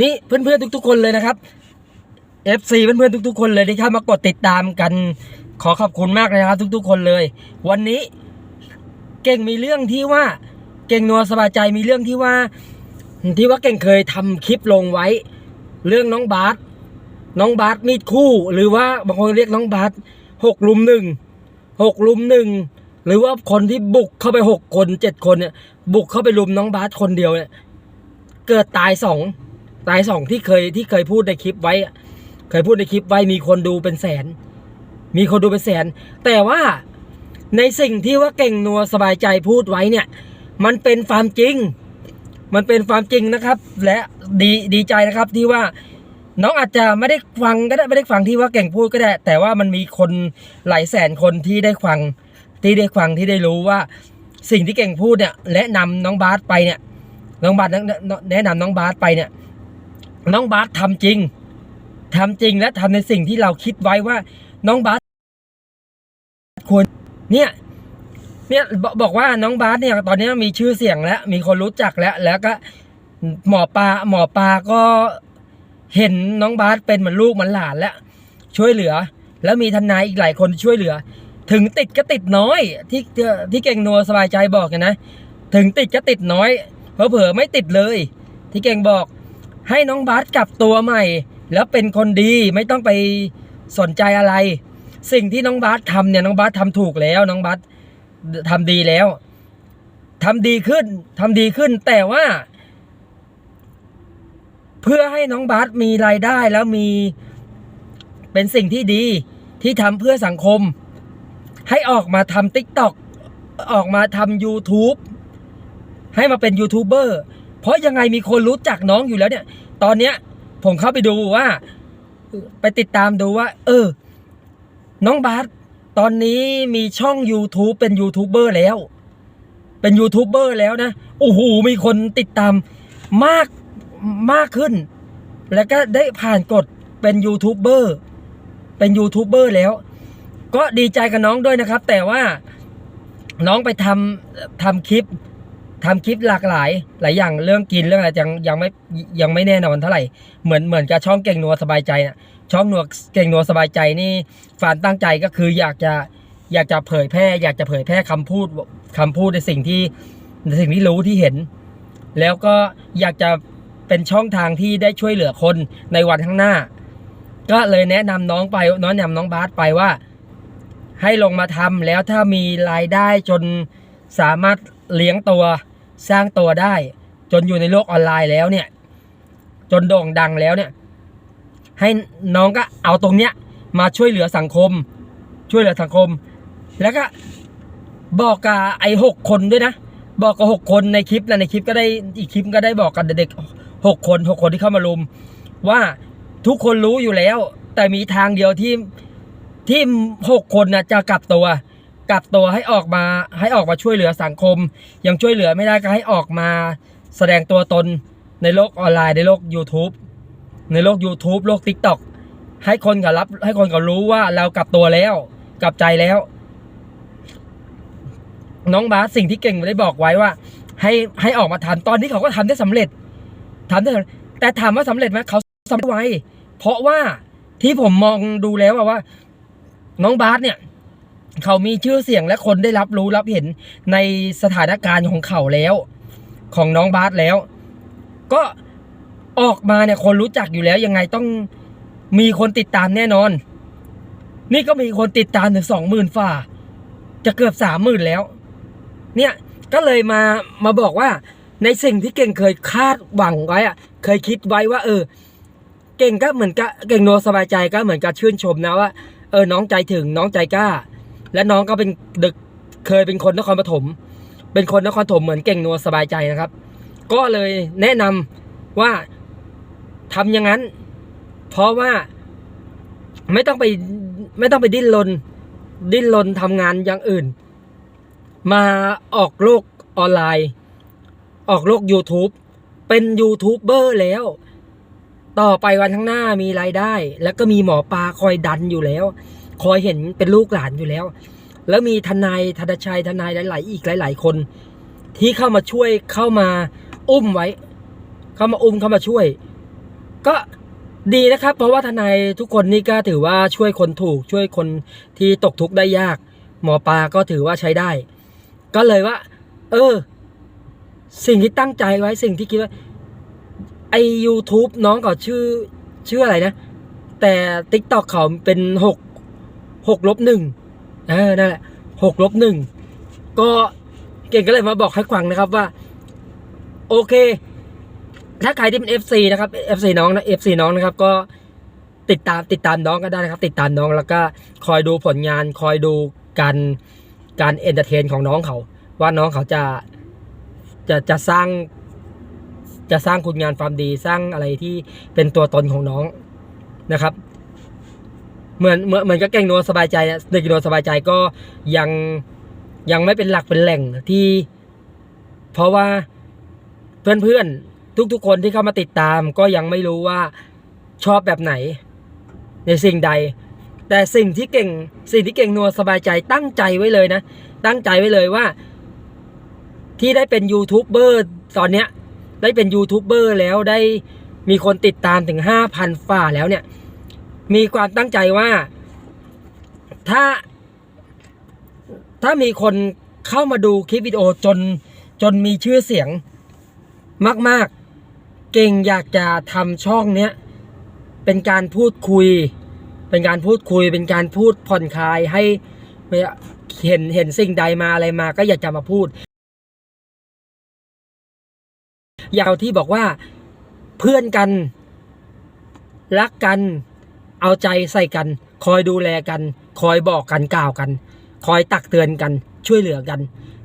นี่เพื่อนๆทุก ๆ คนเลยนะครับ FC เพื่อนๆทุก ๆ คนเลยที่เข้ามากดติดตามกัน ขอขอบคุณมากเลยครับ ทุก ๆ คนเลย วันนี้เก่งมีเรื่องที่ว่าเก่งนัวสบายใจมีเรื่องที่ว่า ที่ว่าเก่งเคยทำคลิปลงไว้ เรื่องน้องบาสน้องบาสมีดคู่ หรือว่าบางคนเรียกน้องบาสหกลุมหนึ่งหกลุมหนึ่งหรือว่าคนที่บุกเข้าไปหกคนเจ็ดคนเนี่ยบุกเข้าไปลุมน้องบาสคนเดียวเนี่ยเกิดตายสอง ตายสองที่เคยที่เคยพูดในคลิปไว้ เคยพูดในคลิปไว้มีคนดูเป็นแสน มีคนดูเป็นแสน แต่ว่าในสิ่งที่ว่าเก่งนัวสบายใจพูดไว้เนี่ย มันเป็นความจริง มันเป็นความจริงนะครับ และดีดีใจนะครับที่ว่าน้องอาจจะไม่ได้ฟังก็ได้ไม่ได้ฟังที่ว่าเก่งพูดก็ได้ แต่ว่ามันมีคนหลายแสนคนที่ได้ฟังที่ได้ฟังที่ได้รู้ว่า สิ่งที่เก่งพูดเนี่ยแนะนำน้องบาสไปเนี่ยน้องบาสแนะแนะนำน้องบาสไปเนี่ย น้องบาสทำจริงทำจริงและทำในสิ่งที่เราคิดไว้ว่า น้องบาสควรเนี่ยเนี่ยบอกบอกว่าน้องบาสเนี่ยตอนนี้มีชื่อเสียงแล้ว มีคนรู้จักแล้ว แล้วก็หมอปลาหมอปลาก็เห็นน้องบาสเป็นเหมือนลูกเหมือนหลานแล้ว ช่วยเหลือ แล้วมีทนายอีกหลายคนช่วยเหลือ ถึงติดก็ติดน้อย ที่ที่เก่งนัวสบายใจบอกกันนะ ถึงติดก็ติดน้อยเผลอๆไม่ติดเลย ที่เก่งบอก ให้น้องบาสกลับตัวใหม่ แล้วเป็นคนดีไม่ต้องไปสนใจอะไร สิ่งที่น้องบาสทำเนี่ยน้องบาสทำถูกแล้ว น้องบาสทำดีแล้วทำดีขึ้นทำดีขึ้น แต่ว่า เพื่อให้น้องบาสมีรายได้แล้วมีเป็นสิ่งที่ดีที่ทำเพื่อสังคม ให้ออกมาทำติ๊กต็อกออกมาทำ YouTube ให้มาเป็นยูทูบเบอร์ เพราะยังไงมีคนรู้จักน้องอยู่แล้วเนี่ย ตอนเนี้ยผมเข้าไปดูว่า ไปติดตามดูว่า เออ น้องบาสตอนนี้มีช่อง YouTube เป็นยูทูบเบอร์แล้ว เป็นยูทูบเบอร์แล้วนะโอ้โหมีคนติดตามมากมากขึ้น แล้วก็ได้ผ่านกฎเป็นยูทูบเบอร์เป็นยูทูบเบอร์แล้ว ก็ดีใจกับน้องด้วยนะครับ แต่ว่าน้องไปทำทำคลิป ทำคลิปหลากหลาย หลายอย่างเรื่องกินเรื่องอะไรยังยังไม่ยังไม่แน่นอนเท่าไหร่เหมือนเหมือนกับช่องเก่งนัวสบายใจนะช่องนัวเก่งนัวสบายใจนี่ฝานตั้งใจก็คืออยากจะอยากจะเผยแพร่ อยากจะเผยแพร่คำพูดคำพูดในสิ่งที่ในสิ่งที่รู้ที่เห็น แล้วก็อยากจะเป็นช่องทางที่ได้ช่วยเหลือคนในวันข้างหน้า ก็เลยแนะนำน้องไปน้องแนะนำน้องบาสไปว่า ให้ลงมาทำแล้วถ้ามีรายได้จนสามารถเลี้ยงตัว สร้างตัวได้ จนอยู่ในโลกออนไลน์แล้วเนี่ย จนโด่งดังแล้วเนี่ย ให้น้องก็เอาตรงเนี้ยมาช่วยเหลือสังคม ช่วยเหลือสังคม แล้วก็บอกกับไอ้หกคนด้วยนะ บอกกับหกคนในคลิปนะในคลิปก็ได้อีกคลิปก็ได้บอกกับเด็กหกคนหกคนที่เข้ามารุม ว่าทุกคนรู้อยู่แล้ว แต่มีทางเดียวที่ที่หกคนนะจะกลับตัว กลับตัวให้ออกมาให้ออกมาช่วยเหลือสังคม ยังช่วยเหลือไม่ได้ก็ให้ออกมา แสดงตัวตนในโลกออนไลน์ในโลก YouTube ในโลก YouTube โลก TikTok ให้คนกับรับ ให้คนกับรู้ว่าเรากลับตัวแล้ว กลับใจแล้ว น้องบาสสิ่งที่เก่งได้บอกไว้ว่า ให้ให้ออกมาทำตอนนี้เขาก็ทำได้สำเร็จทำได้แต่ถามว่าสำเร็จไหมเขาสำเร็จไวเพราะว่าที่ผมมองดูแล้วว่า น้องบาสเนี่ย เขามีชื่อเสียงและคนได้รับรู้รับเห็นในสถานการณ์ของเขาแล้ว ของน้องบาสแล้ว ก็ออกมาเนี่ยคนรู้จักอยู่แล้วยังไงต้องมีคนติดตามแน่นอน นี่ก็มีคนติดตามถึงสองหมื่นฝ่า จะเกือบสามหมื่นแล้ว เนี่ยก็เลยมามาบอกว่าในสิ่งที่เก่งเคยคาดหวังไว้อะเคยคิดไว้ว่า เออ เก่งก็เหมือนกับเก่งโนสบายใจก็เหมือนกับชื่นชมนะว่าเออน้องใจถึงน้องใจกล้า และน้องก็เป็นเด็กเคยเป็นคนนครปฐมเป็นคนนครปฐมเหมือนเก่งนัวสบายใจนะครับ ก็เลยแนะนำว่าทำอย่างนั้น เพราะว่าไม่ต้องไปไม่ต้องไปดิ้นรนดิ้นรนทำงานอย่างอื่น มาออกโลกออนไลน์ ออกโลก YouTube เป็นยูทูบเบอร์แล้ว ต่อไปวันข้างหน้ามีรายได้ แล้วก็มีหมอปลาคอยดันอยู่แล้ว คอยเห็นเป็นลูกหลานอยู่แล้ว แล้วมีทนายธนชัยทนายหลาย ๆ อีกหลาย ๆ คน ที่เข้ามาช่วยเข้ามาอุ้มไว้ เข้ามาอุ้มเข้ามาช่วย ก็ดีนะครับ เพราะว่าทนายทุกคนนี่ก็ถือว่าช่วยคนถูกช่วยคนที่ตกทุกข์ได้ยาก หมอปลาก็ถือว่าใช้ได้ ก็เลยว่า เออ สิ่งที่ตั้งใจไว้สิ่งที่คิดว่าไอ YouTube น้องเขาชื่อชื่ออะไรนะ แต่ t ิ k t o k เขาเป็นหก หกลบหนึ่งเออนั่นแหละหกลบหนึ่งก็เก่งก็เลยมาบอกให้ฟังนะครับว่า โอเค ถ้าใครที่เป็น FC นะครับ FC น้องนะ FC น้องนะครับ ก็ติดตามติดตามน้องก็ได้นะครับ ติดตามน้องแล้วก็คอยดูผลงาน คอยดูการการเอนเตอร์เทนของน้องเขา ว่าน้องเขาจะจะจะสร้าง จะสร้างคุณงานความดีสร้างอะไรที่เป็นตัวตนของน้องนะครับ เหมือนเหมือนเหมือนกับเก่งนัวสบายใจอะเด็กนัวสบายใจก็ยังยังไม่เป็นหลักเป็นแหล่งที่ เพราะว่าเพื่อนๆ ทุกๆคนที่เข้ามาติดตาม ก็ยังไม่รู้ว่าชอบแบบไหน ในสิ่งใด แต่สิ่งที่เก่งสิ่งที่เก่งนัวสบายใจตั้งใจไว้เลยนะ ตั้งใจไว้เลยว่า ที่ได้เป็นยูทูบเบอร์ตอนเนี้ย ได้เป็นยูทูบเบอร์แล้วได้มีคนติดตามถึงห้าพันฝ่าแล้วเนี่ย มีความตั้งใจว่า ถ้า ถ้ามีคนเข้ามาดูคลิปวิดีโอจนจนมีชื่อเสียงมาก ๆ เก่งอยากจะทำช่องเนี้ย เป็นการพูดคุย เป็นการพูดคุย เป็นการพูดผ่อนคลายให้เห็นเห็นสิ่งใดมาอะไรมา ก็อยากจะมาพูดอย่างที่บอกว่าเพื่อนกัน รักกัน เอาใจใส่กัน คอยดูแลกัน คอยบอกกันกล่าวกัน คอยตักเตือนกันช่วยเหลือกัน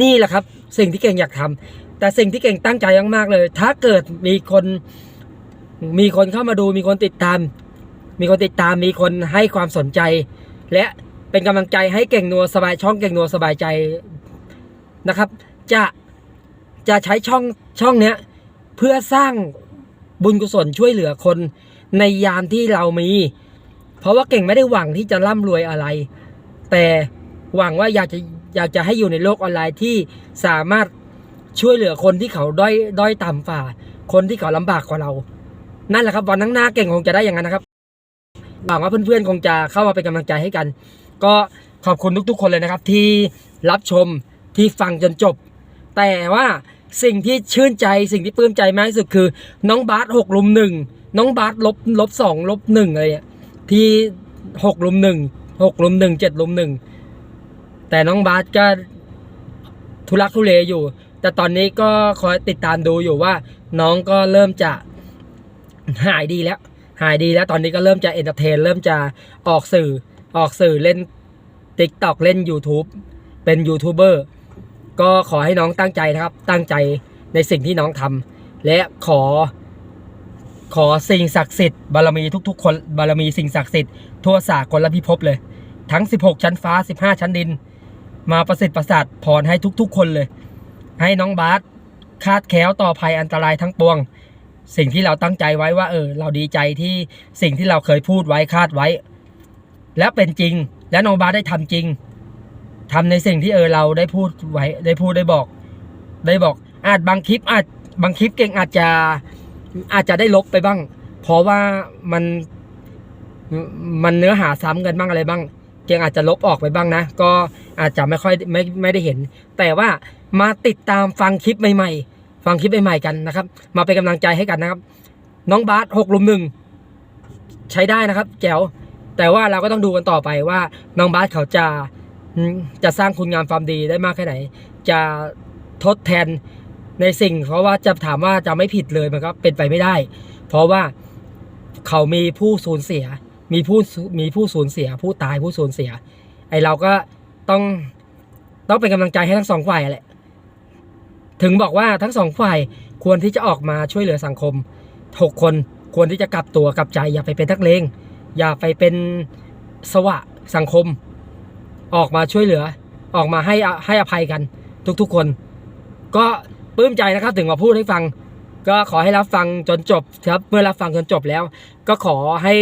นี่แหละครับ สิ่งที่เก่งอยากทำแต่สิ่งที่เก่งตั้งใจมากๆเลย ถ้าเกิดมีคนมีคนเข้ามาดูมีคนติดตาม มีคนติดตามมีคนให้ความสนใจ และเป็นกำลังใจให้เก่งนัวสบายช่องเก่งนัวสบายใจนะครับ จะจะใช้ช่องช่องเนี้ยเพื่อสร้างบุญกุศลช่วยเหลือคนในยามที่เรามี ราะว่าเก่งไม่ได้หวังที่จะร่ำรวยอะไร แต่หวังว่าอยากจะอยากจะให้อยู่ในโลกออนไลน์ที่สามารถช่วยเหลือคนที่เขาด้อยด้อยต่ำฝ่า คนที่เขาลำบากกว่าเรา นั่นแหละครับวันข้างหน้าเก่งคงจะได้อย่างนั้นนะครับหวังว่าเพื่อนๆคงจะเข้ามาเป็นกำลังใจให้กัน ก็ขอบคุณทุกๆ คนเลยนะครับ ที่รับชมที่ฟังจนจบ แต่ว่าสิ่งที่ชื่นใจสิ่งที่ปลื้มใจมากที่สุดคือ น้องบาสหกลุมหนึ่งน้องบาสลบลบสองลบหนึ่งอะไรเนี่ย ที่หกลุมหนึ่งหกลุมหนึ่งเจ็ดลุมหนึ่งแต่น้องบาสก็ทุลักทุเลอยู่ แต่ตอนนี้ก็คอยติดตามดูอยู่ว่า น้องก็เริ่มจะหายดีแล้ว หายดีแล้วตอนนี้ก็เริ่มจะเอนเตอร์เทนเริ่มจะออกสื่อออกสื่อเล่น t ิ k t o k เล่น YouTube เป็นยูทูบเบอร์ก็ขอให้น้องตั้งใจนะครับ ตั้งใจในสิ่งที่น้องทำและขอ ขอสิ่งศักดิ์สิทธิ์บารมีทุกๆคนบารมีสิ่งศักดิ์สิทธิ์ทั่วสากลพิภพเลย ทั้ง 16 ชั้นฟ้า 15 ชั้นดิน มาประสิทธิ์ประสาทพรให้ทุกๆ คนเลย ให้น้องบาสคาดแคล้วต่อภัยอันตรายทั้งปวง สิ่งที่เราตั้งใจไว้ว่าเออ เราดีใจที่สิ่งที่เราเคยพูดไว้คาดไว้ และเป็นจริง และน้องบาสได้ทำจริงทำในสิ่งที่เออเราได้พูดไว้ได้พูดได้บอก ได้บอกอาจบางคลิปอาจบางคลิปเก่งอาจจะ อาจจะได้ลบไปบ้าง เพราะว่ามันมันเนื้อหาซ้ำกันบ้างอะไรบ้าง เก่งอาจจะลบออกไปบ้างนะ ก็อาจจะไม่ค่อยไม่ไม่ได้เห็น แต่ว่ามาติดตามฟังคลิปใหม่ๆ ฟังคลิปใหม่ๆกันนะครับ มาเป็นกำลังใจให้กันนะครับ น้องบาสหกลุมหนึ่งใช้ได้นะครับแจ๋วแต่ว่าเราก็ต้องดูกันต่อไปว่าน้องบาสเขาจะจะสร้างคุณงามความดีได้มากแค่ไหน จะทดแทน ในสิ่ง เพราะว่าจะถามว่าจะไม่ผิดเลยมันก็เป็นไปไม่ได้ เพราะว่าเขามีผู้สูญเสีย มีผู้มีผู้สูญเสีย ผู้ตายผู้สูญเสีย ไอเราก็ต้องต้องเป็นกำลังใจให้ทั้งสองฝ่ายแหละถึงบอกว่าทั้งสองฝ่ายควรที่จะออกมาช่วยเหลือสังคมหกคนควรที่จะกลับตัวกลับใจ อย่าไปเป็นทักเลงอย่าไปเป็นสวะสังคม ออกมาช่วยเหลือ ออกมาให้ให้อภัยกัน ทุกๆคน ก็ ปลื้มใจนะครับถึงมาพูดให้ฟัง ก็ขอให้รับฟังจนจบครับเมื่อรับฟังจนจบแล้ว ก็ขอให้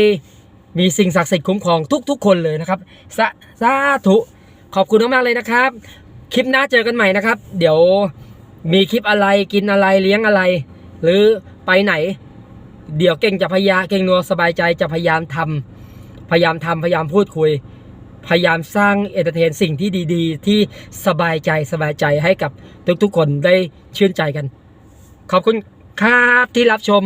มีสิ่งศักดิ์สิทธิ์คุ้มครองทุก ๆ คนเลยนะครับสาสาธุขอบคุณมากๆเลยนะครับ คลิปหน้าเจอกันใหม่นะครับ เดี๋ยวมีคลิปอะไรกินอะไรเลี้ยงอะไร หรือไปไหน เดี๋ยวเก่งจะพยายามเก่งนัวสบายใจจะพยายามทำพยายามทำพยายามพูดคุย พยายามสร้างเอนเตอร์เทนสิ่งที่ดี ๆ ที่สบายใจสบายใจให้กับทุกๆคนได้ชื่นใจกัน ขอบคุณครับที่รับชม